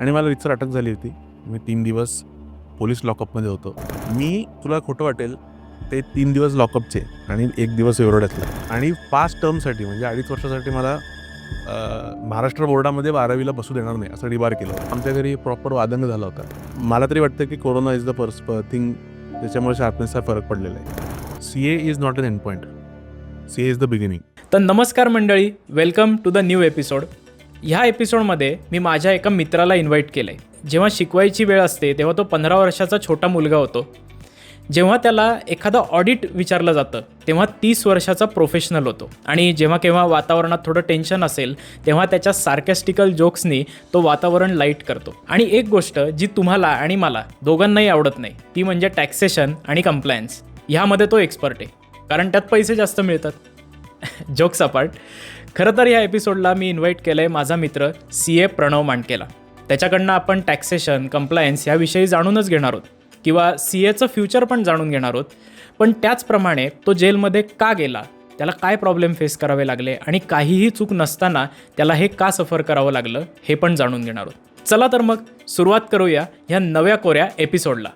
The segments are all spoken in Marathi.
आणि मला रितसर अटक झाली होती. मी तीन दिवस पोलीस लॉकअपमध्ये होतो. मी तुला खोटं वाटेल ते तीन दिवस लॉकअपचे आणि एक दिवस एवढ्यातला. आणि पाच टर्मसाठी म्हणजे अडीच वर्षासाठी मला महाराष्ट्र बोर्डामध्ये बारावीला बसू देणार नाही असं डिबार केलं आमच्या घरी प्रॉपर वादंग झाला होता. मला तरी वाटतं की कोरोना इज द पर्स थिंग त्याच्यामुळे शार्पनेसचा फरक पडलेला आहे. C A is not an end point C A is the beginning तर नमस्कार मंडळी welcome to the new episode ह्या एपिसोडमध्ये मी माझ्या एका मित्राला इन्व्हाइट केलं आहे जेव्हा शिकवायची वेळ असते तेव्हा तो पंधरा वर्षाचा छोटा मुलगा होतो. जेव्हा त्याला एखादं ऑडिट विचारलं जातं तेव्हा तीस वर्षाचा प्रोफेशनल होतो. आणि जेव्हा केव्हा वातावरणात थोडं टेन्शन असेल तेव्हा त्याच्या सार्कॅस्टिकल जोक्सनी तो वातावरण लाइट करतो. आणि एक गोष्ट जी तुम्हाला आणि मला दोघांनाही आवडत नाही ती म्हणजे टॅक्सेशन आणि कंप्लायन्स ह्यामध्ये तो एक्सपर्ट आहे. कारण त्यात पैसे जास्त मिळतात. जोक्स अपार्ट खरं तर या एपिसोडला मी इन्व्हाइट केलं आहे माझा मित्र सी ए प्रणव मांडकेला. त्याच्याकडनं आपण टॅक्सेशन कंप्लायन्स याविषयी जाणूनच घेणार आहोत. किंवा सी एचं फ्युचर पण जाणून घेणार आहोत. पण त्याचप्रमाणे तो जेलमध्ये का गेला? त्याला काय प्रॉब्लेम फेस करावे लागले? आणि काहीही चूक नसताना त्याला हे का सफर करावं लागलं? हे पण जाणून घेणार आहोत. चला तर मग सुरुवात करूया ह्या नव्या कोऱ्या एपिसोडला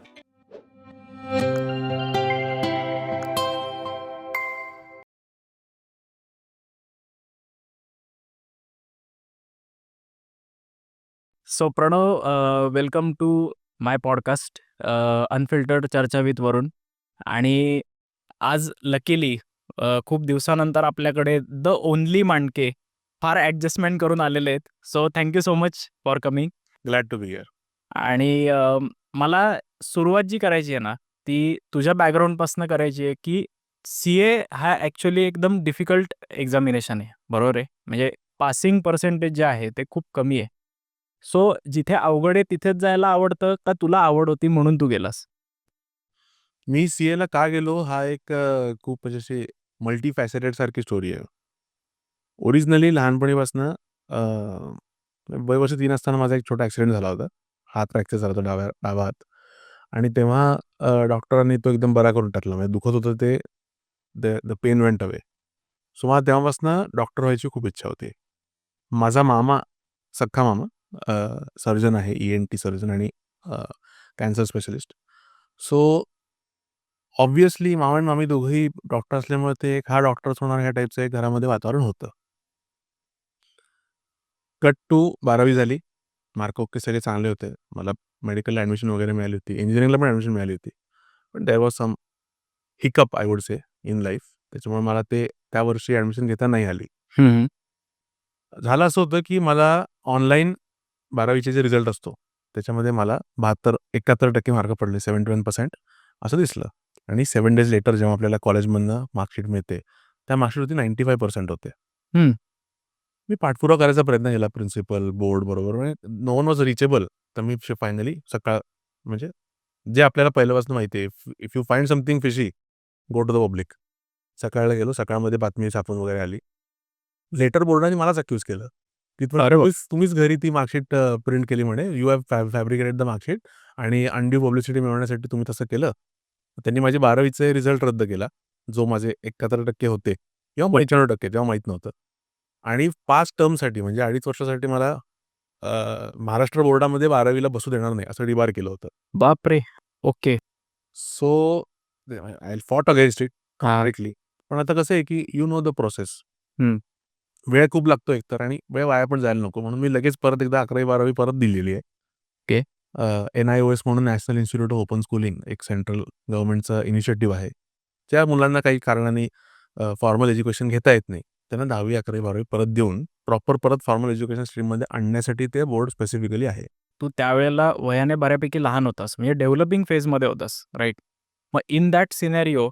so Pranav welcome to my podcast unfiltered चर्चा विथ वरुण आणि आज लकीली खूप दिवसानंतर आपल्याकडे द ओनली मांडके फार ॲडजस्टमेंट करून आलेले आहेत. So thank you so much for coming glad to be here आणि अ, मला सुरुवात जी करायची आहे ना ती तुझ्या बॅकग्राऊंडपासून करायची आहे की सी ए हा ॲक्च्युली एकदम डिफिकल्ट एक्झामिनेशन आहे. बरोबर आहे? म्हणजे पासिंग पर्सेंटेज जे आहे ते खूप कमी आहे. सो जिथे अवघड आहे तिथेच जायला आवडतं का तुला आवड होती म्हणून तू गेलास? मी सी एला का गेलो? हा एक अ, खूप म्हणजे अशी मल्टी फॅसेटेड सारखी स्टोरी आहे. ओरिजिनली लहानपणीपासनं अ, वय वर्ष तीन असताना माझा एक छोटा ॲक्सिडेंट झाला होता. हात फ्रॅक्चर झाला होता डाव्या डावा हात आणि तेव्हा अ, डॉक्टरांनी तो एकदम बरा करून टाकला. म्हणजे दुखत होतं ते the the pain went away so मला तेव्हापासनं डॉक्टर व्हायची खूप इच्छा होती. माझा मामा सख्खा मामा सर्जन आहे ई एन टी सर्जन आणि कॅन्सर स्पेशलिस्ट. सो ऑब्व्हियसली मामा आणि मामी दोघंही डॉक्टर असल्यामुळे ते एक हा डॉक्टर्स होणार ह्या टाईपचं एक घरामध्ये वातावरण होतं. कट टू बारावी झाली. मार्क ओके सगळे चांगले होते. मला मेडिकलला ॲडमिशन वगैरे मिळाली होती. इंजिनिअरिंगला पण ॲडमिशन मिळाली होती. पण there was some hiccup I would say in life त्याच्यामुळे मला ते त्या वर्षी ॲडमिशन घेता नाही आली. झालं असं होतं की मला ऑनलाईन बारावीचे जे रिझल्ट असतो त्याच्यामध्ये मला बहात्तर एकाहत्तर टक्के मार्क पडले सेवन्टी वन पर्सेंट असं दिसलं. आणि सेवन डेज लेटर जेव्हा आपल्याला कॉलेजमधनं मार्कशीट मिळते त्या मार्कशीटवरती नाईन्टी फाय पर्सेंट होते. हम्म. मी पाठपुरावा करायचा प्रयत्न केला प्रिन्सिपल बोर्ड बरोबर नो वन वॉज रिचेबल तर मी फायनली सकाळ म्हणजे जे आपल्याला पहिल्यापासून माहिती आहे if you find something fishy go to the public सकाळला गेलो सकाळमध्ये बातमी छापून वगैरे आली. लेटर बोर्डाने मलाच अक्यूज केलं. तुम्ही- अरे. तुम्हीच घरी ती मार्कशीट प्रिंट केली म्हणे. You have fabricated the marksheet आणि अनड्यू पब्लिसिटी मिळवण्यासाठी तुम्ही तसं केलं. त्यांनी माझी बारावीचे रिझल्ट रद्द केला जो माझे एकाहत्तर टक्के होते किंवा पंच्याण्णव टक्के तेव्हा माहीत नव्हतं. आणि पाच टर्मसाठी म्हणजे अडीच वर्षासाठी मला महाराष्ट्र बोर्डामध्ये बारावीला बसू देणार नाही असं डिबार केलं होतं. बापरे! Okay. So I fought against it directly पण आता कसं आहे की यू नो द प्रोसेस. वेळ खूप लागतो एकतर आणि वेळ वाया पण जायला नको. म्हणून मी लगेच परत एकदा अकरावी बारावी परत दिलेली आहे. Okay. N I O S म्हणून national institute of open schooling एक सेंट्रल गव्हर्नमेंटचा इनिशिएटिव्ह आहे. ज्या मुलांना काही कारणाने फॉर्मल एज्युकेशन घेता येत नाही त्यांना दहावी अकरावी बारावी परत देऊन प्रॉपर परत फॉर्मल एज्युकेशन स्ट्रीममध्ये आणण्यासाठी ते बोर्ड स्पेसिफिकली आहे. तू त्यावेळेला वयाने बऱ्यापैकी लहान होतास म्हणजे डेव्हलपिंग फेजमध्ये होतास राईट? मग इन दॅट सिनेरिओ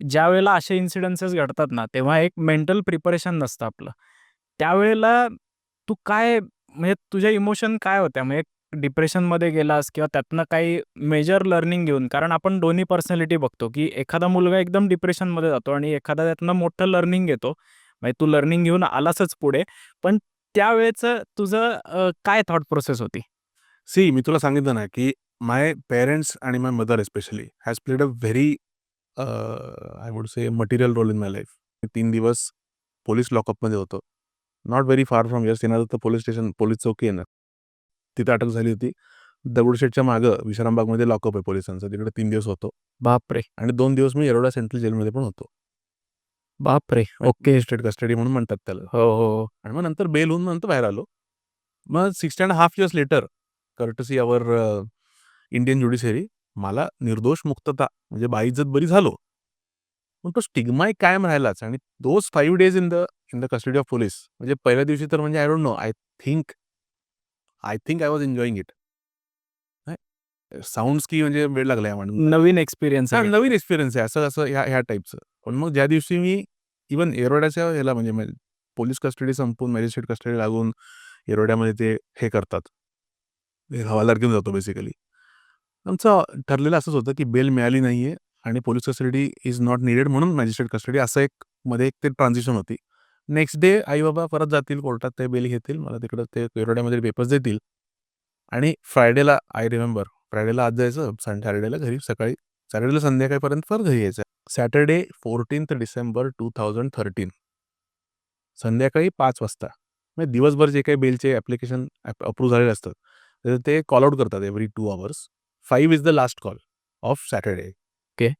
ज्या वेळेला असे इन्सिडन्सेस घडतात ना तेव्हा एक मेंटल प्रिपरेशन नसतं आपलं. त्यावेळेला तू काय म्हणजे तुझ्या इमोशन काय होत्या? म्हणजे डिप्रेशनमध्ये गेलास किंवा त्यातनं काही मेजर लर्निंग घेऊन कारण आपण दोन्ही पर्सनॅलिटी बघतो की एखादा मुलगा एकदम डिप्रेशनमध्ये जातो आणि एखादा त्यातनं मोठं लर्निंग घेतो. म्हणजे तू लर्निंग घेऊन आलासच पुढे पण त्यावेळेचं तुझं काय थॉट प्रोसेस होती? सी मी तुला सांगितलं ना की माय पेरेंट्स आणि my mother especially has played a very I would say material role in my life तीन दिवस पोलीस लॉकअपमध्ये होतो. Not very far from your येणार तर पोलीस स्टेशन पोलीस चौकी येणार तिथे अटक झाली होती. दगडूशेठच्या मागं विश्रामबागमध्ये लॉकअप आहे पोलिसांचं. तिकडे तीन दिवस होतो. बापरे. आणि दोन दिवस मी येरोडा सेंट्रल जेलमध्ये पण होतो. बापरे. ओके. स्टेट कस्टडी म्हणून म्हणतात त्याला. हो हो आणि मग नंतर बेल होऊन नंतर बाहेर आलो. मग six and half years later courtesy our Indian judiciary मला निर्दोष मुक्तता म्हणजे बाईजत बरी झालो. पण तो स्टिग्मा एक कायम राहिलाच आणि those five days in the in the custody of police. म्हणजे पहिल्या दिवशी तर म्हणजे I don't know I think I think I was enjoying it. Sounds की म्हणजे वेळ लागला म्हणून नवीन एक्सपिरियन्स हा नवीन एक्सपिरियन्स आहे असं असं ह्या ह्या टाईपचं पण मग ज्या दिवशी मी इवन एरोड्याच्या ह्याला म्हणजे पोलीस कस्टडी संपून मॅजिस्ट्रेट कस्टडी लागून एरोड्यामध्ये ते हे करतात. हवालदार घेऊन जातो बेसिकली आमचं ठरलेलं असंच होतं की बेल मिळाली नाहीये आणि police custody is not needed म्हणून मॅजिस्ट्रेट कस्टडी असं एक मध्ये एक ते ट्रान्झिशन होती. नेक्स्ट डे आई बाबा परत जातील कोर्टात ते बेल घेतील मला तिकडं ते कोरोड्यामध्ये पेपर्स देतील. आणि फ्रायडेला आय रिमेंबर फ्रायडेला आज जायचं सं सॅटर्डेला घरी सकाळी सॅटर्डेला संध्याकाळपर्यंत परत घरी यायचं. Saturday fourteenth December two thousand thirteen संध्याकाळी पाच वाजता. म्हणजे दिवसभर जे काही बेलचे ॲप्लिकेशन अप्रूव्ह झालेले असतात तर ते कॉल आउट करतात every two hours five is the last call of Saturday Okay.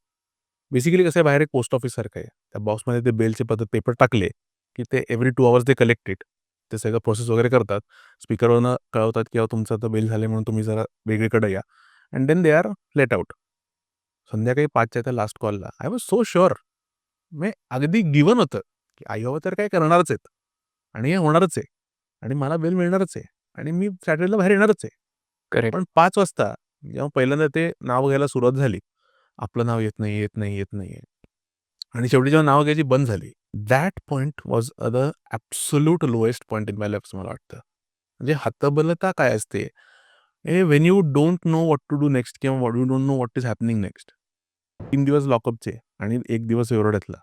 Basically कसं आहे बाहेर एक पोस्ट ऑफिस सारखं आहे. त्या बॉक्समध्ये ते बेलचे पद्धत पेपर टाकले की ते एव्हरी टू आवर्स ते कलेक्टेड ते सगळं प्रोसेस वगैरे करतात. स्पीकरवरनं कळवतात की तुमचं आता बेल झाले म्हणून तुम्ही जरा वेगळीकडे या. And then they are let out संध्याकाळी पाचच्या त्या लास्ट कॉलला आय वॉज सो शुअर मी अगदी गिवन होतं की आई बाबा तर काय करणारच आहेत. आणि हे होणारच आहे. आणि मला बेल मिळणारच आहे. आणि मी सॅटर्डेला बाहेर येणारच आहे. पण पाच वाजता जेव्हा पहिल्यांदा ते नाव घ्यायला सुरुवात झाली आपलं नाव येत नाही येत नाही येत नाही आणि शेवटी जेव्हा नाव घ्यायची बंद झाली that point was a the absolute lowest point in my life मला वाटतं. म्हणजे हतबलता काय असते? ए when you don't know what to do next किंवा what you don't know what is happening next तीन दिवस लॉकअपचे आणि एक दिवस एवढ्यातला.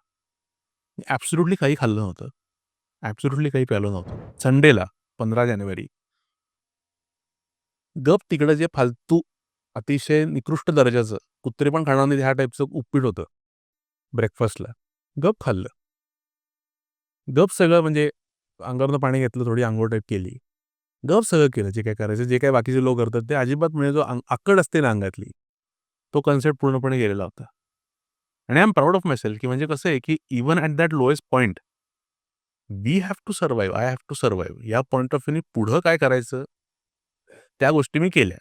ॲब्सोल्युटली काही खाल्लं नव्हतं. ॲब्सोल्युटली काही प्यालं नव्हतं. संडेला पंधरा जानेवारी. गप तिकडं जे फालतू अतिशय निकृष्ट दर्जाचं. कुत्रे पण खाणार नाही ह्या टाईपचं उपीट होतं. ब्रेकफास्टला गप खाल्लं. गप सगळं म्हणजे अंगावरनं पाणी घेतलं थोडी आंघोळ टाईप केली. गप सगळं केलं जे काय करायचं जे काय बाकीचे लोक करतात ते अजिबात म्हणजे जो आकड असते ना अंगातली तो कन्सेप्ट पूर्णपणे गेलेला होता. आणि I am proud of myself की म्हणजे कसं आहे की even at that lowest point we have to survive I have to survive या पॉईंट ऑफ व्ह्यूनी पुढं काय करायचं त्या गोष्टी मी केल्या.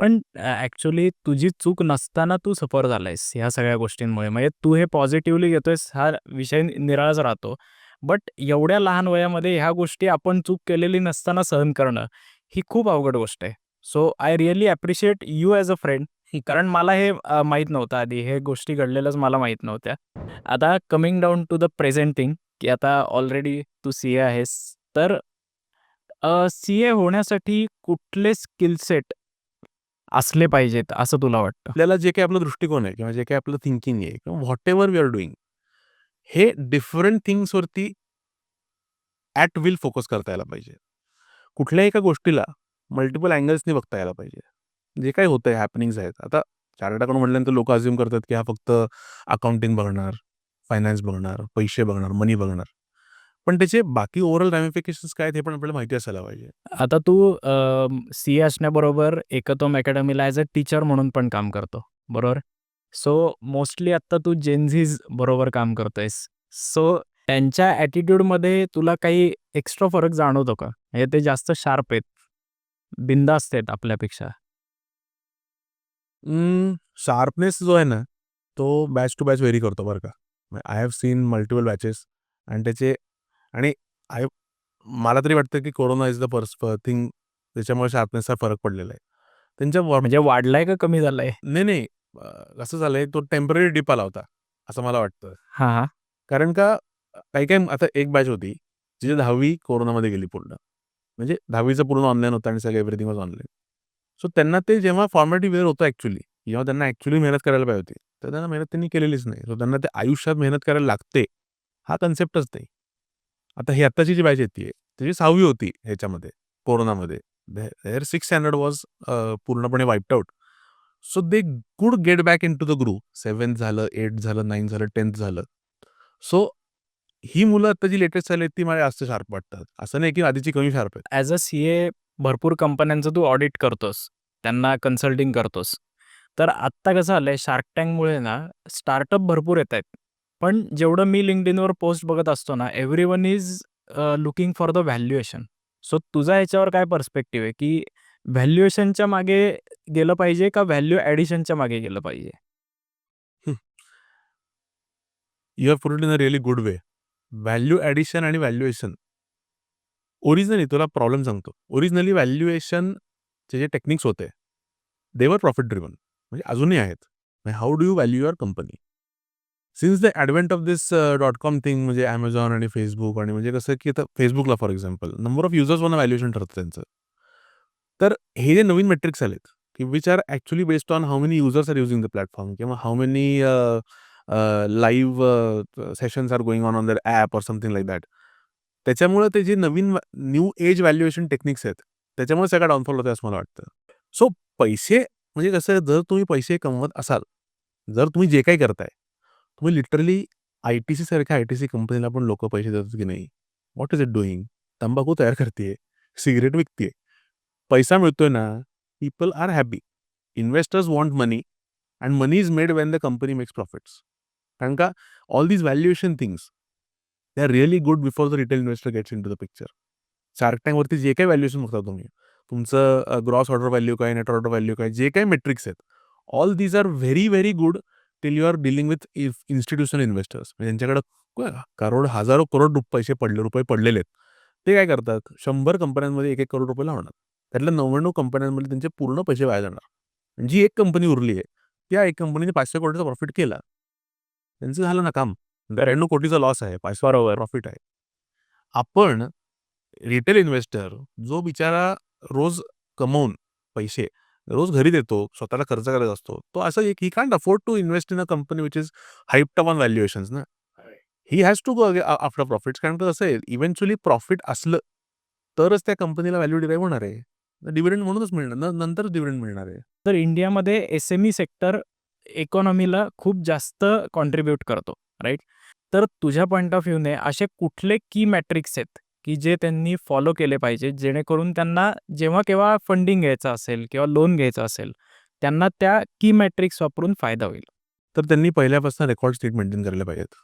पण ॲक्च्युली तुझी चूक नसताना तू सफर झालायस ह्या सगळ्या गोष्टींमुळे. म्हणजे तू हे पॉझिटिव्हली घेतोयस हा विषय निराळाच राहतो. बट एवढ्या लहान वयामध्ये ह्या गोष्टी आपण चूक केलेली नसताना सहन करणं ही खूप अवघड गोष्ट आहे. So I really appreciate you as a friend. कारण मला हे माहीत नव्हतं आधी. हे गोष्टी घडलेल्याच मला माहीत नव्हत्या. आता coming down to the presenting की आता ऑलरेडी तू सी ए आहेस. तर सी ए होण्यासाठी कुठले स्किल सेट असले पाहिजेत असं तुला वाटतं? आपल्याला जे काही आपला दृष्टिकोन आहे किंवा जे काही आपलं थिंकिंग आहे किंवा whatever we are doing हे डिफरंट थिंग्सवरती ॲट विल फोकस करता यायला पाहिजे. कुठल्याही एका गोष्टीला मल्टिपल अँगल्सनी बघता यायला पाहिजे. जे काही होतंय हॅपनिंग्स आहेत. आता चार्टर्ड अकाउंट म्हटल्यानंतर लोक अज्युम करतात की हा फक्त अकाउंटिंग बघणार फायनान्स बघणार पैसे बघणार मनी बघणार. पण त्याचे बाकी ओव्हरऑल रॅमिफिकेशन्स काय आहेत हे पण आपल्याला माहिती असायला पाहिजे. आता तू सी असण्याबरोबर एकतोम अकॅडमीला ॲज अ टीचर म्हणून पण काम करतो बरोबर? सो मोस्टली आत्ता तू जेनझीज बरोबर काम करतोयस. सो त्यांच्या ॲटिट्यूडमध्ये तुला काही एक्स्ट्रा फरक जाणवतो का? म्हणजे ते जास्त शार्प आहेत बिंदास्त आहेत आपल्यापेक्षा. शार्पनेस जो आहे ना तो बॅच टू बॅच व्हेरी करतो बरं का. I have seen multiple batches आणि त्याचे आणि आय मला तरी वाटतं की कोरोना इज द पर्स थिंग त्याच्यामुळे शार्पनेसचा फरक पडलेला आहे. त्यांच्या म्हणजे वाढलाय का कमी झालाय? नाही नाही. अं, कसं झालंय तो टेंपररी डिप आला होता असं मला वाटतं. हां हां. कारण का काही काही आता एक बॅच होती जिची दहावी कोरोनामध्ये गेली पूर्ण. म्हणजे दहावीचं पूर्ण ऑनलाईन होतं आणि सगळं एव्हरीथिंग वॉज ऑनलाईन सो त्यांना ते जेव्हा फॉर्मॅटिव्ह वेअर होतं ॲक्च्युली जेव्हा त्यांना ॲक्च्युली मेहनत करायला पाहिजे होती तर त्यांना मेहनत त्यांनी केलेलीच नाही. सो त्यांना ते आयुष्यात मेहनत करायला लागते. हा कन्सेप्टच नाही. आता ही आत्ताची जी बॅच येते त्याची सहावी होती ह्याच्यामध्ये कोरोनामध्ये देअर सिक्स स्टँडर्ड वॉज पूर्णपणे wiped out so they good get back into the group seventh झालं एट झालं नाईन झालं टेन्थ झालं सो ही मुलं आता जी लेटेस्ट झाली ती मला जास्त शार्प वाटतात असं नाही की आधीची कमी शार्प आहे ॲज अ सी ए भरपूर कंपन्यांचं तू ऑडिट करतोस. त्यांना कन्सल्टिंग करतोस. तर आत्ता कसं आलंय शार्क टँकमुळे ना स्टार्टअप भरपूर येतायत. पण जेवढं मी लिंकडिनवर पोस्ट बघत असतो ना, everyone is looking for the valuation. So तुझा ह्याच्यावर काय पर्स्पेक्टिव्ह आहे, की व्हॅल्युएशनच्या मागे गेलं पाहिजे का व्हॅल्यू ॲडिशनच्या मागे गेलं पाहिजे? Your you have put in a really good way. Value addition आणि व्हॅल्युएशन ओरिजिनली तुला प्रॉब्लेम सांगतो. ओरिजिनली व्हॅल्युएशनचे जे टेक्निक्स होते, देवर प्रॉफिट ड्रिव्हन. म्हणजे अजूनही आहेत. How do you value your company? Since the advent of this dot com thing म्हणजे ॲमेझॉन आणि फेसबुक आणि म्हणजे कसं की आता फेसबुकला फॉर एक्झाम्पल नंबर ऑफ युजर्सवरनं व्हॅल्युएशन ठरतं त्यांचं. तर हे जे नवीन मेट्रिक्स आलेत, की which are actually based on how many users are using the platform किंवा how many live sessions are going on on their app or something like that. त्याच्यामुळे ते जे नवीन न्यू एज व्हॅल्युएशन टेक्निक्स आहेत, त्याच्यामुळे सगळा डाऊनफॉल होतो असं मला वाटतं. सो पैसे म्हणजे कसं आहे, जर तुम्ही पैसे कमवत असाल, जर तुम्ही जे काही करताय, तुम्ही लिटरली आय-टी-सी सारख्या आय-टी-सी कंपनीला पण लोक पैसे देतात की नाही? व्हॉट इज इट डुईंग तंबाखू तयार करते सिगरेट विकते पैसा मिळतोय ना, people are happy. Investors want money and money is made when the company makes profits. कारण का all these valuation things, they are really good before the retail investor gets into the picture. Shark टँकवरती जे काही व्हॅल्युएशन बघता तुम्ही, तुमचं ग्रॉस ऑर्डर व्हॅल्यू काय, नेट ऑर्डर व्हॅल्यू काय, जे काही मेट्रिक्स आहेत, all these are very, very good till you are dealing with if institutional investors. म्हणजे ज्यांच्याकडे करोड, हजारो करोड पैसे पडले रुपये पडलेले आहेत. ते काय करतात, शंभर कंपन्यांमध्ये ₹1-1 करोड रुपये लावणार. त्यातल्या 99 कंपन्यांमध्ये त्यांचे पूर्ण पैसे वाया जाणार. जी एक कंपनी उरली आहे, त्या एक कंपनीने पाचशे कोटीचा प्रॉफिट केला. त्यांचं झालं ना काम. 93 कोटीचा लॉस आहे, पाचवा प्रॉफिट आहे. आपण रिटेल इन्व्हेस्टर जो बिचारा रोज कमवून पैसे रोज घरी देतो, स्वतःला खर्च करत असतो, तो असं he can't afford to invest in a company which is up on valuations ना. He has to go after profits कारण कसं आहे, इव्हेंच्युअली प्रॉफिट असलं, तरच त्या कंपनीला व्हॅल्यू डिराईव्ह होणार आहे. डिव्हिडंड म्हणूनच मिळणार, न नंतरच डिव्हिडंड मिळणार आहे. तर इंडियामध्ये एस-एम-ई सेक्टर इकॉनॉमीला खूप जास्त कॉन्ट्रिब्यूट करतो, राइट? तर तुझ्या पॉइंट ऑफ व्ह्यूने असे कुठले की मॅट्रिक्स आहेत, की जे त्यांनी फॉलो केले पाहिजे, जेणेकरून त्यांना जेव्हा केव्हा फंडिंग घ्यायचं असेल किंवा लोन घ्यायचं असेल, त्यांना त्या की मॅट्रिक्स वापरून फायदा होईल? तर त्यांनी पहिल्यापासून रेकॉर्ड स्टेट मेंटेन करायला पाहिजेत.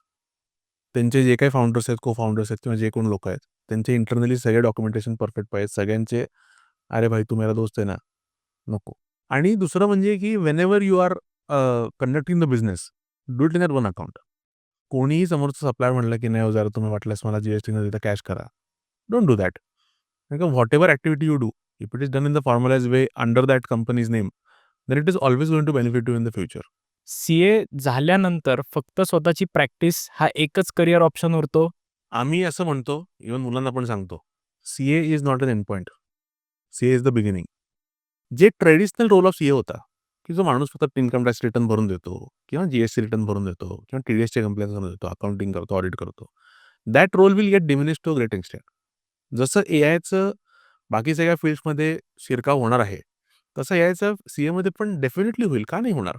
त्यांचे जे काही फाउंडर्स आहेत, को-फाउंडर्स आहेत किंवा जे कोण लोक आहेत, त्यांचे इंटरनली सगळे डॉक्युमेंटेशन परफेक्ट पाहिजे. सगळ्यांचे, "अरे भाई तू मेरा दोस्त आहे ना?" नको. आणि दुसरं म्हणजे की whenever you are conducting the business, do it in that one account. कोणीही समोरचं सप्लायर म्हणलं की "नाही हो जरा तुम्ही वाटल्यास मला जी-एस-टी न देता कॅश करा." Don't do that. कारण का whatever activity you do, if it is done in the formalised way under that company's name, then it is always going to benefit you in the future. CA झाल्यानंतर फक्त स्वतःची प्रॅक्टिस हा एकच करियर ऑप्शन उरतो? आम्ही असं म्हणतो, इव्हन मुलांना पण सांगतो, CA is not an end point. CA is the beginning. जे ट्रेडिशनल रोल ऑफ सी-ए होता, की जो माणूस फक्त इन्कम टॅक्स रिटर्न भरून देतो किंवा जी-एस-टी रिटर्न भरून देतो किंवा टी-डी-एसच्या कंप्लेंट्स भरून देतो, अकाउंटिंग करतो, ऑडिट करतो. That role will get diminished to a great extent. जसं ए आयचं बाकी सगळ्या फील्ड्समध्ये शिरकाव होणार आहे, तसं एआयचं सी-एमध्ये पण डेफिनेटली होईल. का नाही होणार?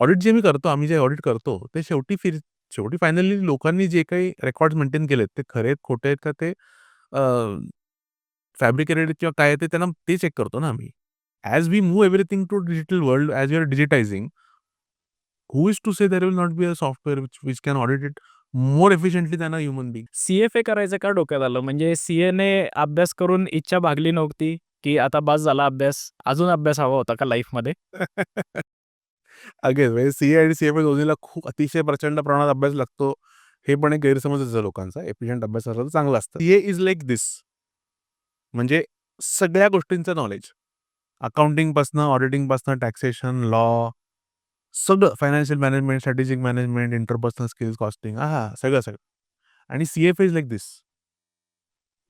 ऑडिट जे मी करतो, आम्ही जे ऑडिट करतो, ते शेवटी फिर शेवटी फायनली लोकांनी जे काही रेकॉर्ड्स मेंटेन केलेत, ते खरे आहेत, खोटे आहेत का ते फॅब्रिकेटेड किंवा काय ते त्यांना ते चेक करतो ना आम्ही. As we move everything to digital world, as we are digitising who is to say there will not be a software which which can audit it more efficiently a human being. CFA करायचं का डोक्यात आलं? म्हणजे सी-एने अभ्यास करून इच्छा भागली नव्हती, की आता बास झाला अभ्यास, अजून अभ्यास हवा होता का लाईफमध्ये? अगेन म्हणजे सी-ए आणि सी-एफ-ए दोन्हीला खूप अतिशय प्रचंड प्रमाणात अभ्यास लागतो. हे पण एक गैरसमजच आहे लोकांचा. एफिशियंट अभ्यास असला तर चांगलं असतं. CA is like this. म्हणजे सगळ्या गोष्टींचं नॉलेज. अकाउंटिंगपासनं, ऑडिटिंगपासनं, टॅक्सेशन, लॉ सगळं financial management, strategic management, interpersonal skills, costing आहा! सगळं, सगळं. आणि सी-एफ-ए इज लाइक धिस.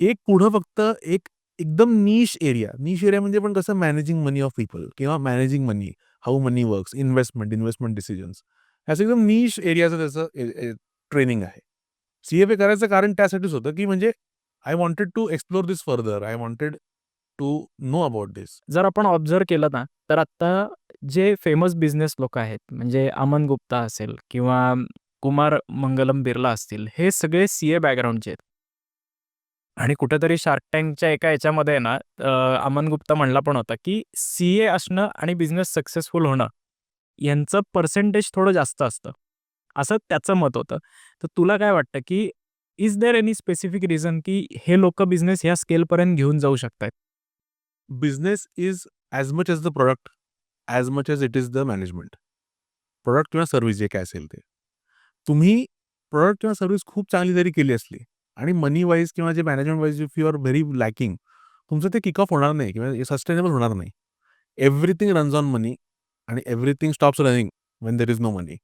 एक पुढं फक्त एक एकदम निश एरिया. निश एरिया म्हणजे पण कसं मॅनेजिंग मनी ऑफ पीपल किंवा managing money, how money works, investment, investment decisions. ह्याचं एकदम निश एरियाचं त्याचं ए ए ट्रेनिंग आहे. सी-एफ-ए करायचं कारण त्यासाठीच होतं, की म्हणजे I wanted to explore this further. I wanted to know about this. जर आपण ऑब्झर्व्ह केलं ना, तर आता जे फेमस बिझनेस लोकं आहेत, म्हणजे अमन गुप्ता असेल किंवा कुमार मंगलम बिर्ला असतील, हे सगळे सी-ए बॅकग्राऊंडचे आहेत. आणि कुठेतरी शार्क टँकच्या एका याच्यामध्ये आहे ना अमन गुप्ता म्हणला पण होता की सी ए असणं आणि बिझनेस सक्सेसफुल होणं यांचं पर्सेंटेज थोडं जास्त असतं. असं त्याचं मत होतं. तर तुला काय वाटतं की is there any specific reason की हे लोक बिझनेस ह्या स्केलपर्यंत घेऊन जाऊ शकतात business is as much as the product as much as it is the management product किंवा सर्व्हिस जे काय असेल ते. तुम्ही प्रॉडक्ट किंवा सर्व्हिस खूप चांगली जरी केली असली आणि मनी वाईज किंवा जे management wise if you are very lacking तुमचं ते किक ऑफ होणार नाही किंवा सस्टेनेबल होणार नाही. एव्हरीथिंग रन्स ऑन मनी आणि everything stops running when there is no money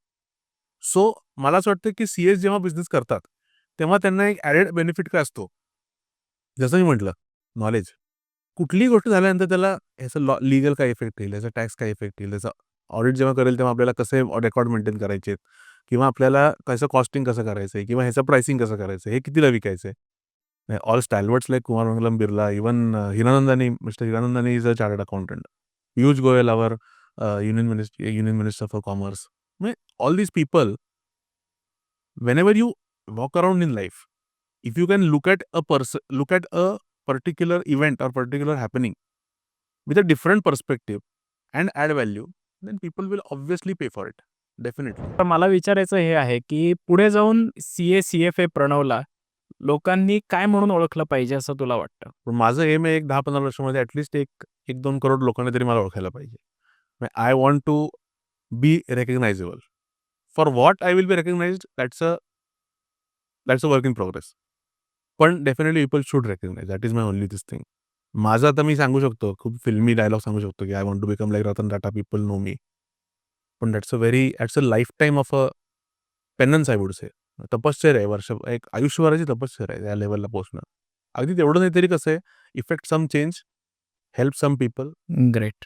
so मला असं वाटतं की सी एस जेव्हा बिझनेस करतात तेव्हा त्यांना एक ॲडेड बेनिफिट काय असतो? जसं मी म्हटलं नॉलेज कुठलीही गोष्ट झाल्यानंतर त्याला ह्याचं लॉ लिगल काय इफेक्ट येईल? याचा टॅक्स काय इफेक्ट येईल? त्याचा ऑडिट जेव्हा करेल तेव्हा आपल्याला कसे रेकॉर्ड मेंटेन करायचे? किंवा आपल्याला कसं कॉस्टिंग कसं करायचं? आहे किंवा ह्याचं प्राइसिंग कसं करायचं? आहे हे कितीला विकायचं आहे? All stalwarts like Kumar Mangalam Birla even Hiranandani mister Hiranandani is a chartered accountant. Piyush Goyal our union minister union minister for commerce. म्हणजे all these people whenever you walk around in life if you can look at a person look at a particular event or particular happening with a different perspective and add value, then people will obviously pay for it. Definitely. तर मला विचारायचं हे आहे की पुढे जाऊन C A C F A प्रणवला लोकांनी काय म्हणून ओळखलं पाहिजे असं तुला वाटतं पण माझं एम आहे एक दहा पंधरा वर्षामध्ये ॲटलिस्ट एक एक दोन करोड लोकांनी तरी मला ओळखायला पाहिजे I want to be recognisable for what I will be recognised that's a that's a work in progress पण definitely people should recognise that is my only this thing माझं आता मी सांगू शकतो खूप फिल्मी डायलॉग सांगू शकतो की I want to become like Ratan Tata people know मी पण that's a very that's a lifetime of a penance I would say तपश्चर आहे वर्ष एक आयुष्यभराची तपश्चर आहे या लेवलला पोहोचणं. अगदी तेवढं नाही तरी कसं आहे effect some change help some people great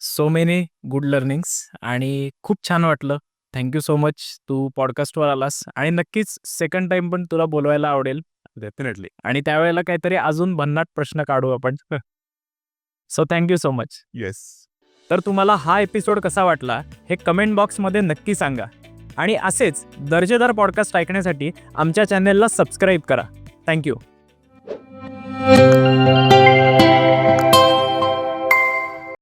so many good learnings आणि खूप छान वाटलं. थँक्यू सो मच तू पॉडकास्टवर आलास आणि नक्कीच सेकंड टाइम पण तुला बोलवायला आवडेल. डेफिनेटली आणि त्यावेळेला काहीतरी अजून भन्नाट प्रश्न काढू आपण. So thank you so much yes तर तुम्हाला हा एपिसोड कसा वाटला हे कमेंट बॉक्समध्ये नक्की सांगा. आणि असेच दर्जेदार पॉडकास्ट ऐकण्यासाठी आमच्या चॅनेलला सबस्क्राईब करा. थँक्यू